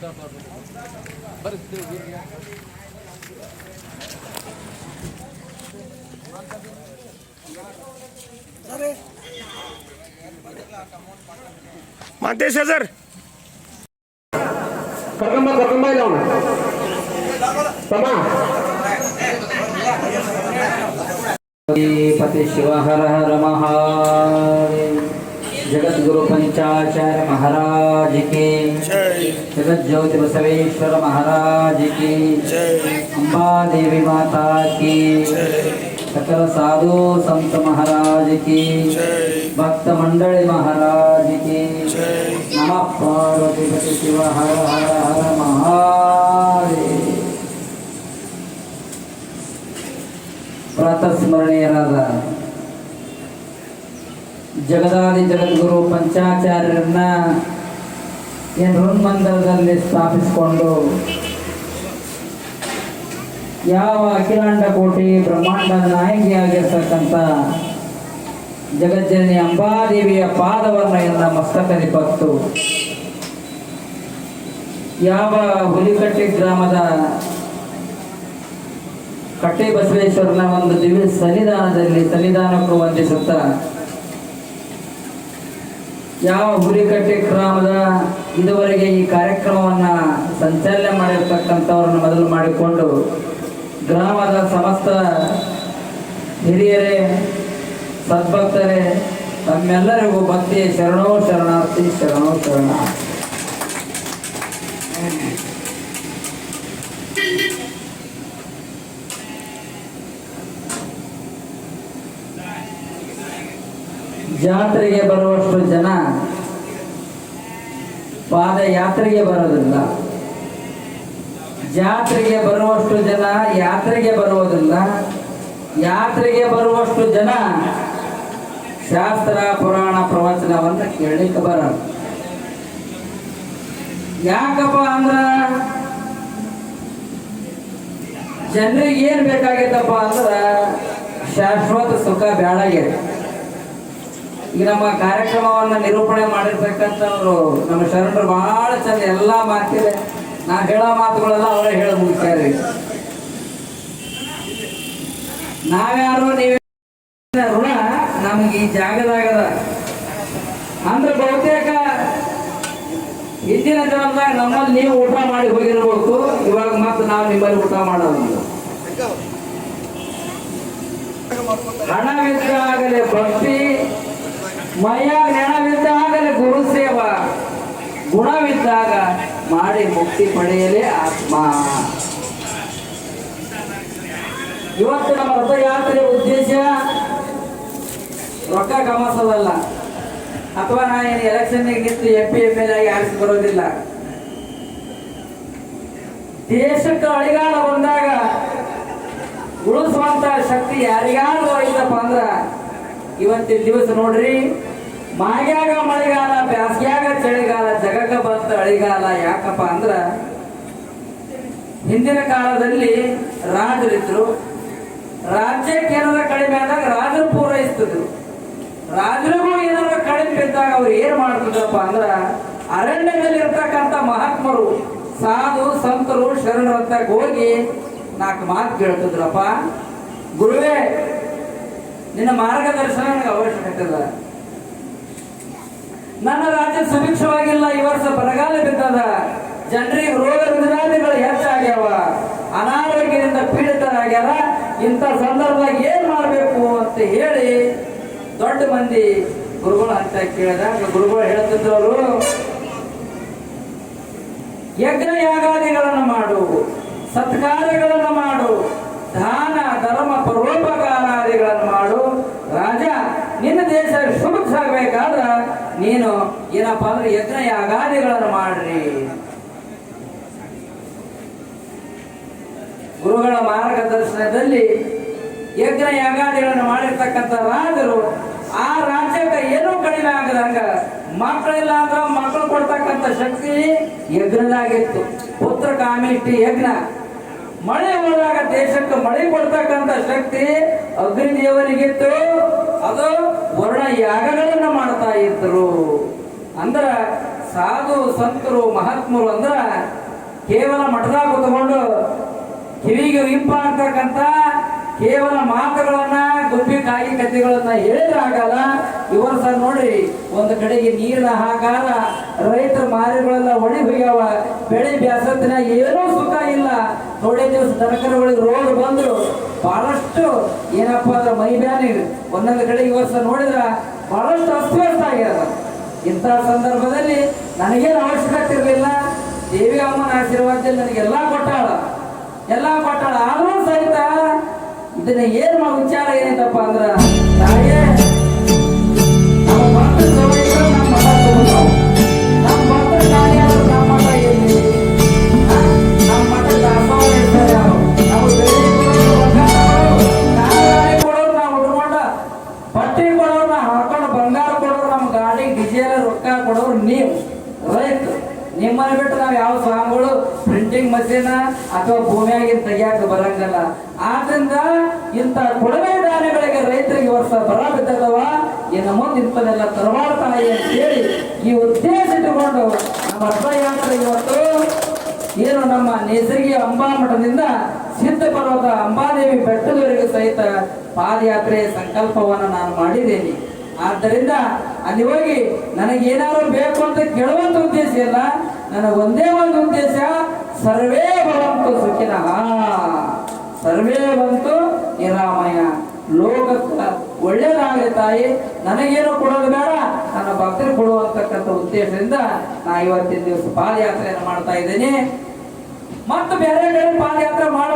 बरं मानते शेजर. पकंबा पकंबा लावून. पमा पते शिवा हर हर महा जगद्गुरु पंचाचार्य महाराज की। जगत ज्योति बसवेश्वर महाराज की। अम्बा देवी माता की। सकल साधु संत महाराज की। भक्त मंडल महाराज की। नम पार्वती शिव हर हर हर महादेव। प्रातः ಜಗದಾದಿ ಜಗದ್ಗುರು ಪಂಚಾಚಾರ್ಯರನ್ನ ಏನು ಋನ್ಮಂದಿರದಲ್ಲಿ ಸ್ಥಾಪಿಸಿಕೊಂಡು ಯಾವ ಅಖಿಲಾಂಡ ಕೋಟಿ ಬ್ರಹ್ಮಾಂಡದ ನಾಯಕಿಯಾಗಿರ್ತಕ್ಕಂಥ ಜಗಜ್ಜನನಿ ಅಂಬಾದೇವಿಯ ಪಾದವನ್ನು ಎಲ್ಲ ಮಸ್ತಕ ಪತ್ತು ಯಾವ ಹುಲಿಕಟ್ಟಿ ಗ್ರಾಮದ ಕಟ್ಟೆ ಬಸವೇಶ್ವರನ ಒಂದು ದಿವ್ಯ ಸನ್ನಿಧಾನದಲ್ಲಿ ಸನ್ನಿಧಾನಕ್ಕೂ ವಂದಿಸುತ್ತಾ ಯಾವ ಹುಲಿಕಟ್ಟೆ ಗ್ರಾಮದ ಇದುವರೆಗೆ ಈ ಕಾರ್ಯಕ್ರಮವನ್ನ ಸಂಚಾಲನೆ ಮಾಡಿರ್ತಕ್ಕಂಥವ್ರನ್ನ ಮೊದಲು ಮಾಡಿಕೊಂಡು ಗ್ರಾಮದ ಸಮಸ್ತ ಹಿರಿಯರೇ, ಸದ್ಭಕ್ತರೇ, ತಮ್ಮೆಲ್ಲರಿಗೂ ಭಕ್ತಿ ಶರಣೋ ಶರಣಾರ್ಥಿ, ಶರಣೋ ಶರಣ. ಜಾತ್ರೆಗೆ ಬರುವಷ್ಟು ಜನ ಪಾದಯಾತ್ರೆಗೆ ಬರೋದಿಲ್ಲ. ಜಾತ್ರೆಗೆ ಬರುವಷ್ಟು ಜನ ಯಾತ್ರೆಗೆ ಬರುವುದಿಲ್ಲ. ಯಾತ್ರೆಗೆ ಬರುವಷ್ಟು ಜನ ಶಾಸ್ತ್ರ, ಪುರಾಣ, ಪ್ರವಚನವನ್ನು ಕೇಳಲಿಕ್ಕೆ ಬರಲ್ಲ. ಯಾಕಪ್ಪ ಅಂದ್ರ ಜನರಿಗೆ ಏನು ಬೇಕಾಗಿತ್ತಪ್ಪ ಅಂದ್ರೆ ಶಾಶ್ವತ ಸುಖ ಬ್ಯಾಡಾಗಿದೆ ಈಗ ನಮ್ಮ ಕಾರ್ಯಕ್ರಮವನ್ನ ನಿರೂಪಣೆ ಮಾಡಿರ್ತಕ್ಕಂಥವ್ರು ನಮ್ಮ ಶರಣರು ಬಹಳ ಚಂದ ಎಲ್ಲ ಮಾತಿದೆ. ನಾ ಹೇಳೋ ಮಾತುಗಳೆಲ್ಲ ಅವರೇ ಹೇಳ ಮುಗಿಸ್ತಾರೆ ನಾವ್ಯಾರು ನೀವೇ ಋಣ ನಮ್ಗೆ ಈ ಜಾಗದಾಗದ. ಅಂದ್ರೆ ಬಹುತೇಕ ಹಿಂದಿನ ಜನ್ಮದಾಗ ನಮ್ಮಲ್ಲಿ ನೀವು ಊಟ ಮಾಡಿ ಹೋಗಿರ್ಬೇಕು, ಇವಾಗ ಮತ್ತೆ ನಾವು ನಿಮ್ಮಲ್ಲಿ ಊಟ ಮಾಡೋದು ಹಣವಿದ್ದಾಗಲೇ ಭಕ್ತಿ ಮೈಯ ನೆಣವಿದ್ದಾಗಲೇ ಗುರು ಸೇವಾ. ಗುಣವಿದ್ದಾಗ ಮಾಡಿ ಮುಕ್ತಿ ಪಡೆಯಲೇ ಆತ್ಮ. ಇವತ್ತು ನಮ್ಮ ರಥಯಾತ್ರೆ ಉದ್ದೇಶ ರೊಕ್ಕ ಗಮನಿಸೋದಲ್ಲ. ಅಥವಾ ನಾ ಏನು ಎಲೆಕ್ಷನ್ಗೆ ನಿಂತು ಎಂ ಪಿ ಎಂ ಎಲ್ ಆಗಿ ಆರಿಸಿ ಬರೋದಿಲ್ಲ. ದೇಶಕ್ಕೆ ಅಳಿಗಾಲ ಬಂದಾಗ ಉಳಿಸುವಂತ ಶಕ್ತಿ ಯಾರಿಗಾದ್ರೂ ಐತಪ್ಪ ಅಂದ್ರ ಇವತ್ತಿನ ದಿವಸ ನೋಡ್ರಿ ಮಾಗ್ಯಾಗ ಮಳೆಗಾಲ, ಬ್ಯಾಸ್ಗ್ಯಾಗ ಚಳಿಗಾಲ ಜಗಕ್ಕ ಬಂತ ಅಳಿಗಾಲ, ಯಾಕಪ್ಪ ಅಂದ್ರ ಹಿಂದಿನ ಕಾಲದಲ್ಲಿ ರಾಜರಿದ್ರು ರಾಜ್ಯ ಏನಾರ ಕಡಿಮೆ ಆದಾಗ ರಾಜರು ಪೂರೈಸ್ತಿದ್ರು. ರಾಜರಿಗೂ ಏನಾರ ಕಡಿಮೆ ಬಿದ್ದಾಗ ಅವ್ರು ಏನ್ ಮಾಡ್ತಿದ್ರಪ್ಪ ಅಂದ್ರ ಅರಣ್ಯದಲ್ಲಿ ಇರ್ತಕ್ಕಂಥ ಮಹಾತ್ಮರು, ಸಾಧು, ಸಂತರು, ಶರಣರ ಅಂತ ಹೋಗಿ ನಾಲ್ಕು ಮಾತು ಕೇಳ್ತಿದ್ರಪ್ಪ. ಗುರುವೇ ನಿನ್ನ ಮಾರ್ಗದರ್ಶನ ನನಗೆ ಅವಶ್ಯಕತೆ ಇಲ್ಲ ನನ್ನ ರಾಜ್ಯ ಸುಭಿಕ್ಷವಾಗಿಲ್ಲ ಈ ವರ್ಷ ಬರಗಾಲ ಬಿದ್ದದ ಜನರಿಗೆ ರೋಗ ರುಜಿನಾದಿಗಳು ಹೆಚ್ಚಾಗ್ಯಾವ. ಅನಾರೋಗ್ಯದಿಂದ ಪೀಡಿತರಾಗ್ಯಾರ. ಇಂಥ ಸಂದರ್ಭದಾಗ ಏನ್ ಮಾಡಬೇಕು ಅಂತ ಹೇಳಿ ದೊಡ್ಡ ಮಂದಿ ಗುರುಗಳು ಅಂತ ಕೇಳಿದಾಗ ಗುರುಗಳು ಹೇಳ್ತಿದ್ದವರು ಯಜ್ಞ ಯಾಗಾದಿಗಳನ್ನು ಮಾಡು ಸತ್ಕಾರಗಳನ್ನು ಮಾಡು. ನಿನ್ನ ದೇಶ ಶುಭಕ್ಸಾಗಬೇಕಾದ್ರ ನೀನು ಏನಪ್ಪಾ ಅಂದ್ರೆ ಯಜ್ಞ ಯಾಗಾದಿಗಳನ್ನು ಮಾಡ್ರಿ. ಗುರುಗಳ ಮಾರ್ಗದರ್ಶನದಲ್ಲಿ ಯಜ್ಞ ಯಾಗಾದಿಗಳನ್ನು ಮಾಡಿರ್ತಕ್ಕಂಥ ರಾಜರು ಆ ರಾಜ್ಯಕ್ಕೆ ಏನೂ ಕಡಿಮೆ ಆಗದಂಗ ಮಕ್ಕಳಿಲ್ಲ ಅಂದ್ರ ಮಕ್ಕಳು ಕೊಡ್ತಕ್ಕಂಥ ಶಕ್ತಿ ಯಜ್ಞದಾಗಿತ್ತು. ಪುತ್ರ ಕಾಮಿಟ್ಟಿ ಯಜ್ಞ. ಮಳೆ ಹೋದಾಗ ದೇಶಕ್ಕೆ ಮಳೆ ಕೊಡ್ತಕ್ಕಂಥ ಶಕ್ತಿ ಅಗ್ನಿ ದೇವರಿಗಿತ್ತು ಅದು ವರ್ಣ ಯಾಗಗಳನ್ನ ಮಾಡ್ತಾ ಇದ್ರು. ಅಂದ್ರ ಸಾಧು ಸಂತರು ಮಹಾತ್ಮರು ಅಂದ್ರ ಕೇವಲ ಮಠದಾಗ ಕುತ್ಕೊಂಡು ಕಿವಿಗೆ ಇಂಪಾಗ್ತಕ್ಕಂಥ ಕೇವಲ ಮಾತುಗಳನ್ನ ಗುಬ್ಬಿ ಕಾಯಿ ಕಥೆಗಳನ್ನ ಹೇಳಿದ್ರೆ ಆಗಲ್ಲ. ಇವರು ಸರ್ ನೋಡ್ರಿ, ಒಂದು ಕಡೆಗೆ ನೀರಿನ ಹಾಕಾರ ರೈತರ ಮಾರಿಗಳೆಲ್ಲ ಒಣಗಿ ಹೋಗ್ಯಾವ. ಬೆಳೆ ಬ್ಯಾಸತ್ತಿನ ಏನೂ ಸುಖ ಇಲ್ಲ. ದಿವಸ ತರಕಾರಿಗಳಿಗೆ ರೋಗ ಬಂದು ಬಹಳಷ್ಟು ಏನಪ್ಪ ಅಂದ್ರೆ ಮೈ ಬ್ಯಾನಿ ಒಂದೊಂದು ಕಡೆ ಈ ವರ್ಷ ನೋಡಿದ್ರ ಬಹಳಷ್ಟು ಅಸ್ವಸ್ಥ ಆಗ್ಯದ. ಇಂತಹ ಸಂದರ್ಭದಲ್ಲಿ ನನಗೇನು ಅವಶ್ಯಕತೆ ದೇವಿ ಅಮ್ಮನ ಆಶೀರ್ವಾದದಲ್ಲಿ ನನಗೆಲ್ಲ ಕೊಟ್ಟಾಳ. ಎಲ್ಲ ಕೊಟ್ಟಾಳ. ಆದರೂ ಸಹಿತ ಇದನ್ನ ಏನು ವಿಚಾರ ಏನೈತಪ್ಪ ಅಂದ್ರೆ, ತಾಯೇ ಕೊಡೋರು ನೀವು. ರೈತ ನಿಮ್ಮನ್ನ ಬಿಟ್ಟು ನಾವು ಯಾವ ಸ್ವಾಮಿಗಳು ಪ್ರಿಂಟಿಂಗ್ ಮಷೀನ್ ಅಥವಾ ಭೂಮಿಯಾಗಿನ ತೆಗಿಯಾಕ ಬರಂಗಲ್ಲ. ಆದ್ರಿಂದ ಇಂಥ ಕೊಡವೆ ದಾನಿಗಳಿಗೆ ರೈತರಿಗೆ ವರ್ಷ ಬರ ಬಿದ್ದದವ. ಇನ್ನು ಮುಂದೆ ಇಂಥದೆಲ್ಲ ಅಂತ ಹೇಳಿ ಈ ಉದ್ದೇಶ ಇಟ್ಟುಕೊಂಡು ನಮ್ಮ ರಥಯಾತ್ರೆ ಇವತ್ತು ಏನು ನಮ್ಮ ನೇಸರ್ಗಿ ಅಂಬಾ ಮಠದಿಂದ ಸಿದ್ಧ ಪರ್ವತ ಅಂಬಾದೇವಿ ಬೆಟ್ಟದವರೆಗೂ ಸಹಿತ ಪಾದಯಾತ್ರೆ ಸಂಕಲ್ಪವನ್ನು ನಾನು ಮಾಡಿದ್ದೇನೆ. ಆದ್ದರಿಂದ ಅಲ್ಲಿ ಹೋಗಿ ನನಗೇನಾದ್ರು ಬೇಕು ಅಂತ ಕೇಳುವಂತ ಉದ್ದೇಶ ಇಲ್ಲ. ನನಗೊಂದೇ ಒಂದೇ ಉದ್ದೇಶ, ಸರ್ವೇ ಭವಂತು ಸುಖಿನಃ. ಸರ್ವೇ ಬಂತು ನಿರಾಮಯ. ಲೋಕಕ್ಕೆ ಒಳ್ಳೇದಾಗಲಿ ತಾಯಿ, ನನಗೇನು ಕೊಡೋದು ಬೇಡ, ನನ್ನ ಭಕ್ತರು ಕೊಡುವಂತಕ್ಕಂಥ ಉದ್ದೇಶದಿಂದ ನಾ ಇವತ್ತಿನ ದಿವಸ ಪಾದಯಾತ್ರೆಯನ್ನು ಮಾಡ್ತಾ ಇದ್ದೇನೆ. ಮತ್ತು ಬೇರೆ ಬೇರೆ ಪಾದಯಾತ್ರೆ ಮಾಡ